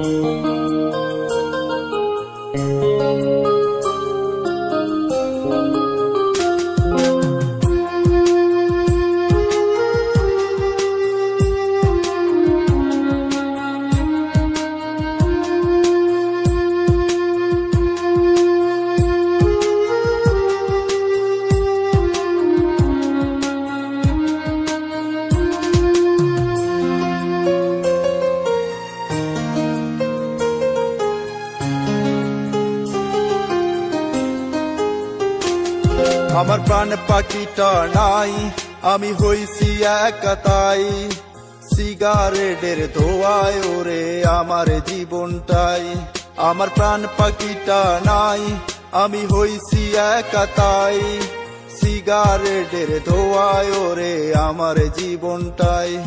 oh আমার প্রাণ পাখিটা নাই। আমি হইছি একাতাই সিগারেটের ধোয়ায় ওরে আমার জীবনটাই। আমার প্রাণ পাখিটা নাই। আমি হইছি একাতাই সিগারেটের ধোয়ায় ওরে আমার জীবনটাই।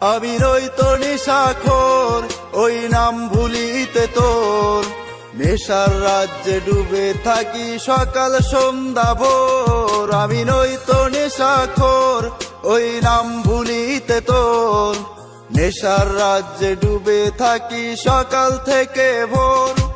আমি রইত নিশাখোর, ওই নাম ভুলিতে তোর। নেশার রাজ্যে ডুবে থাকি সকাল সন্ধ্যা ভোর। আমি নই তো নেশাখোর, ওই নাম ভুলিতে তোর। নেশার রাজ্যে ডুবে থাকি সকাল থেকে ভোর।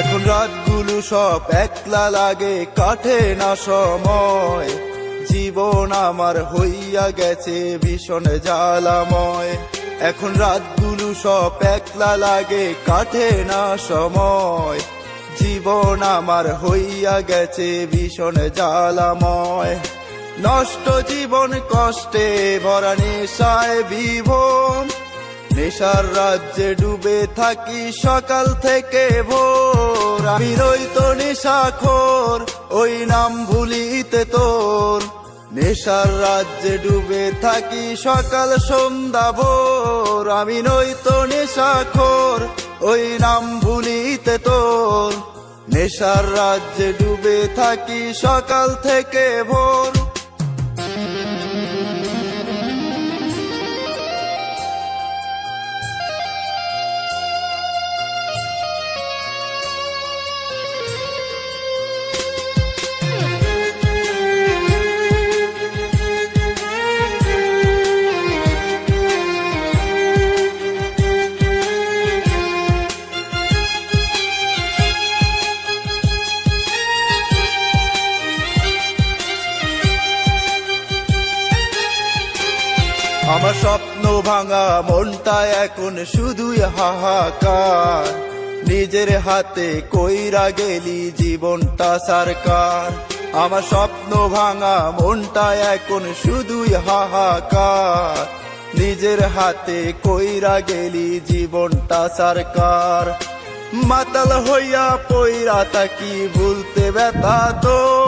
এখন রাতগুলো সব একলা লাগে, কাটে না সময়। জীবন আমার হইয়া গেছে, ভীষণ জ্বালাময়। এখন রাতগুলো সব একলা লাগে, কাটে না সময়। জীবন আমার হইয়া গেছে, ভীষণ জ্বালাময়। নষ্ট জীবন কষ্টে, ভরা নেশায় বিভোর। নেশার রাজ্যে ডুবে থাকি সকাল থেকে ভোর। আমি রইতো নেশাখোর, ওই নাম ভুলিতে তোর। নেশার রাজ্যে ডুবে থাকি সকাল সন্ধ্যা ভোর। আমি নইতো নেশাখোর, ওই নাম ভুলিতে তোর। নেশার রাজ্যে ডুবে থাকি সকাল থেকে ভোর। আমার স্বপ্ন ভাঙা মনটা এখন শুধুই হাহাকার। নিজের হাতে কইরা গেলি জীবনটা সরকার। আমার স্বপ্ন ভাঙা মনটা এখন শুধুই হাহাকার। নিজের হাতে কইরা গেলি জীবনটা সরকার। মাতাল হইয়া পইরা তাকি ভুলতে ব্যথা তোর।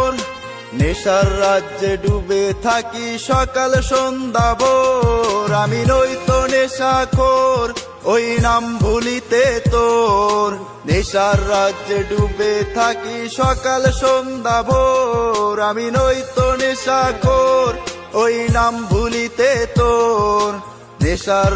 নেশার রাজ্যে ডুবে থাকি সকাল সন্ধ্যা ভোর। আমি নইতো নেশাখোর, ওই নাম ভুলিতে তোর। নেশার রাজ্যে ডুবে থাকি সকাল সন্ধ্যা ভোর। আমি নইতো নেশাখোর, ওই নাম ভুলিতে তোর। নেশার